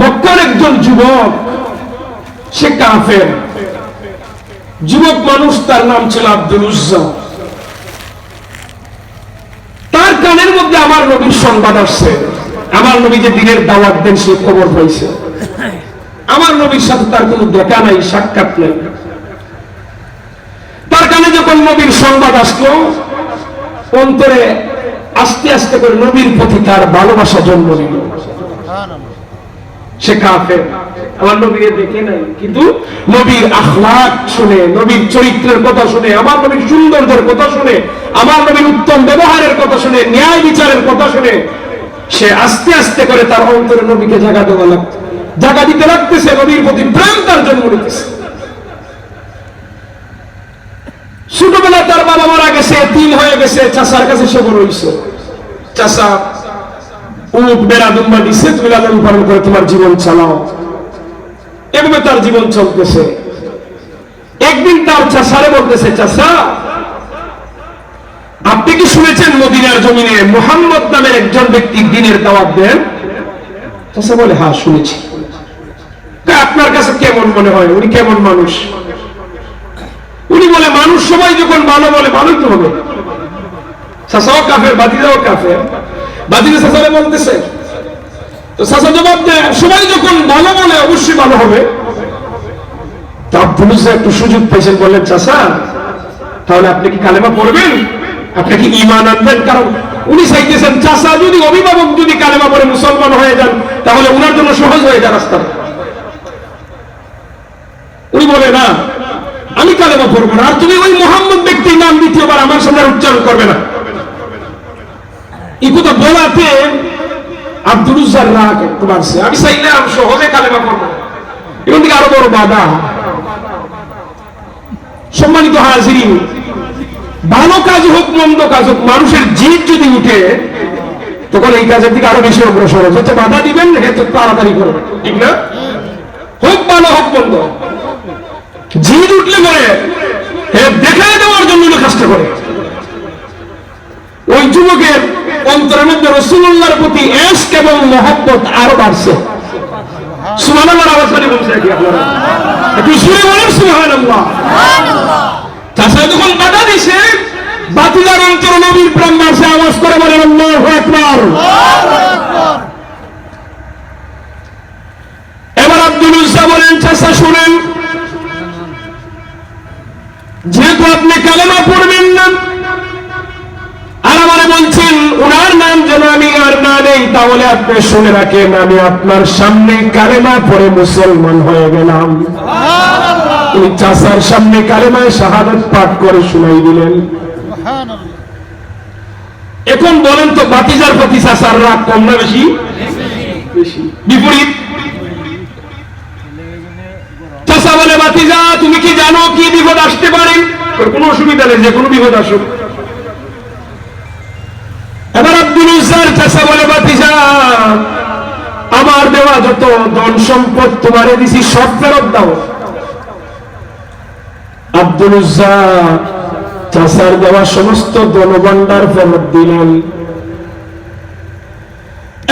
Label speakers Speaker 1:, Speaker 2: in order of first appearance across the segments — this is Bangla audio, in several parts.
Speaker 1: মক্কার একজন যুবক, সে কাফের। যুবক মানুষ, তার নাম ছিল আব্দুল তার কানের মধ্যে আমার নবীর সংবাদ আসছে। আমার নবী যে দিনের দাওয়াত দেন, সে খবর পাইছে আমার নবীর সাথে তার কোনো দেখা নাই, সাক্ষাৎ নেই। তার কানে যখন নবীর সংবাদ আসলো, অন্তরে আস্তে আস্তে করে নবীর প্রতি তার ভালোবাসা জন্ম নিল। সে কাফের। আমার নবীরে দেখে নাই, কিন্তু নবীর আখলাক শুনে, নবীর চরিত্রের কথা শুনে, আমার নবীর সৌন্দর্যের কথা শুনে, আমার নবীর উত্তম ব্যবহারের কথা শুনে, ন্যায় বিচারের কথা শুনে, সে আস্তে আস্তে করে তার অন্তরে নবীকে জায়গা দেওয়া লাগতো জায়গা দিতে লাগতেছে, নবীর প্রতি প্রেম তার জন্ম নিতেছে। ছোটবেলা তার বাবা মারা গেছে, তিন হয়ে গেছে চাষার কাছে সে বড় হইছে। চাষা উট বেড়া দুম্বা পালন করে তোমার জীবন চালাও। এভাবে তার জীবন চলতেছে। একদিন তার চাষারে বলতেছে, চাষা, আপনি কি শুনেছেন মদিনার জমিনে মোহাম্মদ নামের একজন ব্যক্তি দিনের দাওয়াত দেন? চাষা বলে হ্যাঁ শুনেছি। আপনার কাছে কেমন মনে হয়? উনি কেমন মানুষ? উনি বলে, মানুষ সবাই যখন ভালো বলে, ভালোই তো হবে। চাষাও কাফের, বাতিদাও কাফের। বাতিদা চাষারে বলতেছে। তো চাষা জবাব দেয়, সবাই যখন ভালো বলে অবশ্যই ভালো হবে। তা একটু সুযোগ পেয়েছেন বললেন চাষা তাহলে আপনি কি কালেমা পড়বেন? আপনি কি ইমান আনবেন? কারণ উনি চাইতেছেন চাষা যদি অভিভাবক যদি কালেমা পড়ে মুসলমান হয়ে যান, তাহলে উনার জন্য সহজ হয়ে যায় রাস্তাটা উনি বলে, না, আমি কালেমা পড়ব না। আর তুমি ওই মোহাম্মদ ব্যক্তির নাম দ্বিতীয়বার আমার সামনে উচ্চারণ করবে না। এই কথা বলাতে আব্দুল উজ্জার রাগ একটু বাড়ছে আমি চাইলাম সহজে কালেমা পড়ব। এখান থেকে আরও বড় বাধা। সম্মানিত হাজিরি ভালো কাজ হোক, মন্দ কাজ হোক, মানুষের জিদ যদি উঠে, তখন এই কাজের দিকে আরও বেশি অগ্রসর হচ্ছে বাধা দিবেন হেতু তাড়াতাড়ি করবেন। ঠিক না? হোক, ভালো হোক, মন্দ। জিদ উঠলে পরে দেখায় দেওয়ার জন্য কাজটা করে ওই যুবকের অন্তরের মধ্যে রসুল্লাহর প্রতি এসক এবং মহব্বত আরও বাড়ছে। যেহেতু আপনি কালেমা পড়বেন না, আর আমারে বলছেন নাম যেন আমি আর না নেই তাহলে আপনি শুনে রাখেন আমি আপনার সামনে কালেমা পড়ে মুসলমান হয়ে গেলাম। এই চাষার সামনে কালেমায় শাহাদত পাঠ করে শুনাই দিলেন। এখন বলেন তো বাতিজার প্রতি চাষার রাগ কম না বেশি? বিপরীত। চাষা বলে বাতিজা তুমি কি জানো কি বিপদ আসতে পারে? কোনো অসুবিধা নেই যে কোনো বিপদ আসুক। বলে বাতিজা, আমার দেওয়া যত ধন সম্পদ তোমারে দিছি, সব ফেরত দাও। আব্দুল চাষার দেওয়া সমস্ত ধনভাণ্ডার ফেরত দিলেন।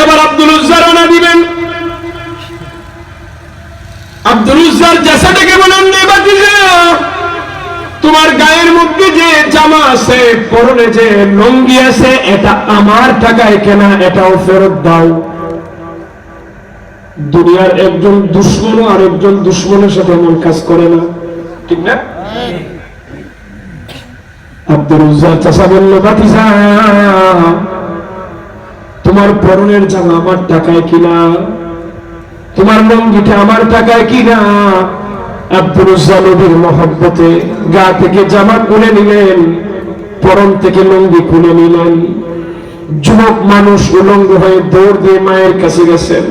Speaker 1: এবার আব্দুল উজ্জা রানা দিবেন। আব্দুল উজ্জার চাষাটাকে বলেন বাতিজা তোমার গায়ের মধ্যে যে জামা আছে, পরনে যে লঙ্গি আছে, এটা আমার টাকায় কেনা, এটাও ফেরত দাও। দুনিয়ার একজন দুশ্মন আর একজন দুশ্মনের সাথে এমন কাজ করে না। ঠিক না? তোমার পরনের জামা আমার টাকায় কিনা? তোমার লঙ্গিটা আমার টাকায় কিনা? আব্দুল নবীর মহব্বতে গা থেকে জামা খুলে নিলেন, পরন থেকে লঙ্গি খুলে নিলেন। যুবক মানুষ উলঙ্গ হয়ে দৌড় দিয়ে মায়ের কাছে গেছেন।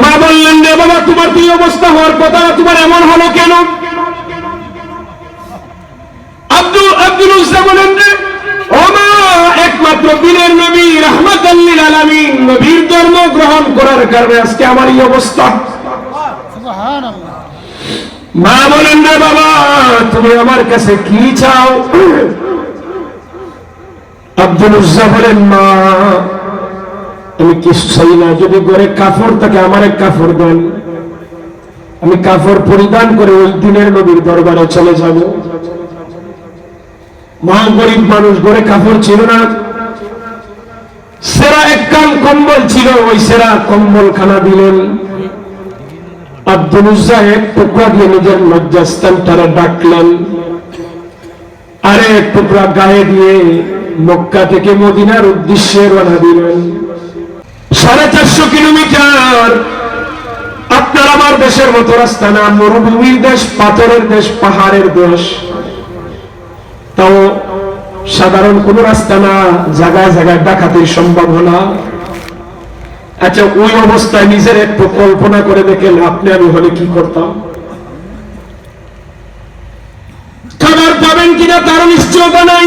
Speaker 1: মা বললেন, রে বাবা, তোমার কি অবস্থা হওয়ার কথা? তোমার এমন হলো কেন? আব্দুল আব্দুল বলেন, রে, ও মা, একমাত্র দিনের নবী নবীর ধর্ম গ্রহণ করার কারণে আজকে আমার এই অবস্থা। মা বলেন, না বাবা, তুমি আমার কাছে কি চাও? আব্দুল উজ্জা বলেন, মা, আমি কিছু চাই না? যদি ঘরে কাপড় থাকে, আমার এক কাপড় দেন। আমি কাপড় পরিধান করে ওই দিনের নবীর দরবারে চলে যাব। মহা গরিব মানুষ, ঘরে কাপড় ছিল না। সেরা একখান কম্বল ছিল, ওই সেরা কম্বল খানা দিলেন। আব্দুল এক টুকরা দিয়ে নিজের লজ্জাস্থানটারে ডাকলেন। আরে টুকরা গায়ে দিয়ে মক্কা থেকে মদিনার উদ্দেশ্যে দিলেন। সাড়ে চারশো কিলোমিটার আপনার আমার দেশের মতো রাস্তা না, মরুভূমির দেশ, পাথরের দেশ, পাহাড়ের দেশ। তাও সাধারণ কোন রাস্তা না, জায়গায় জায়গায় ডাকাতির সম্ভাবনা। আচ্ছা ওই অবস্থায় নিজের একটু কল্পনা করে দেখেন আপনি আমি হলে কি করতাম? খাবার পাবেন কিনা তার নিশ্চয়তা নাই।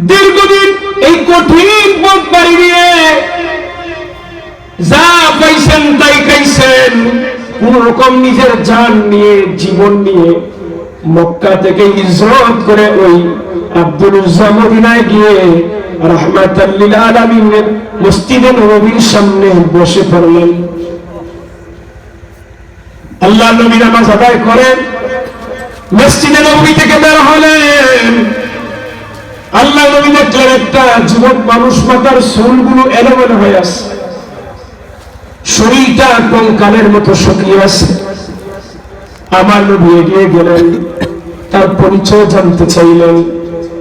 Speaker 1: দীর্ঘদিন এই কঠিন পথ পাড়ি দিয়ে যা পাইছেন তাই খাইছেন। কোন রকম নিজের যান নিয়ে, জীবন নিয়ে মক্কা থেকে ইজরত করে ওই আব্দুল মদিনায় গিয়ে একটা যুবক মানুষ মাতার চুলগুলো এলোমেলো হয়ে আছে। শরীরটা কঙ্কালের মতো শুকিয়ে আছে। আমার নবী এগিয়ে গেলেন। তার পরিচয় জানতে চাইলেন।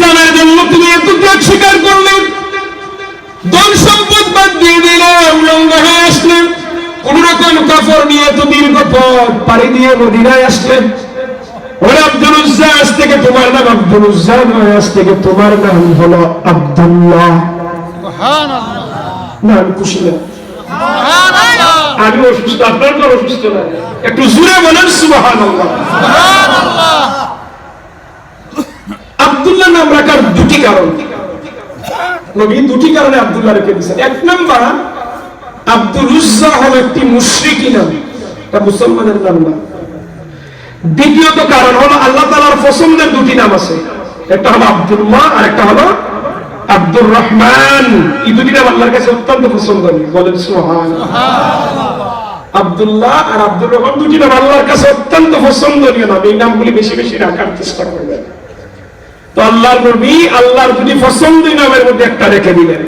Speaker 1: ইসলামের জন্য তুমি এত ত্যাগ স্বীকার করলে ধন সম্পদ বাদ দিয়ে দিলে উলঙ্গ হয়ে আসলেন। কোন রকম কাপড় নিয়ে তো দীর্ঘ পথ পাড়ি দিয়ে মদিনায় আসলেন। ওরে আব্দুল আজ থেকে তোমার নাম আব্দুল নয় আজ থেকে তোমার নাম হলো আব্দুল্লাহ। না আমি খুশি না। আমি অসুস্থ আপনার তো অসুস্থ না। একটু জুড়ে বলেন সুবাহান আব্দুল্লাহ নাম রাখার দুটি কারণ। নবী দুটি কারণে আব্দুল্লাহ রেখে দিয়েছেন। এক নম্বর আব্দুল উজ্জা হল একটি মুশরিকি নাম। মুসলমানের নাম না। দ্বিতীয়ত কারণ হলো আল্লাহ তালার পছন্দের দুটি নাম আছে। একটা হলো আব্দুল্লাহ, আর একটা হলো আব্দুর রহমান এই দুটি নাম আল্লাহর কাছে অত্যন্ত পছন্দনীয়। বলেন সুহান আব্দুল্লাহ আর আব্দুর রহমান দুটি নাম আল্লাহর কাছে অত্যন্ত পছন্দনীয় নাম। এই নামগুলি বেশি বেশি রাখার চেষ্টা করবেন। তো আল্লাহর নবী আল্লাহর দুটি পছন্দনীয় নামের মধ্যে একটা রেখে দিলেন।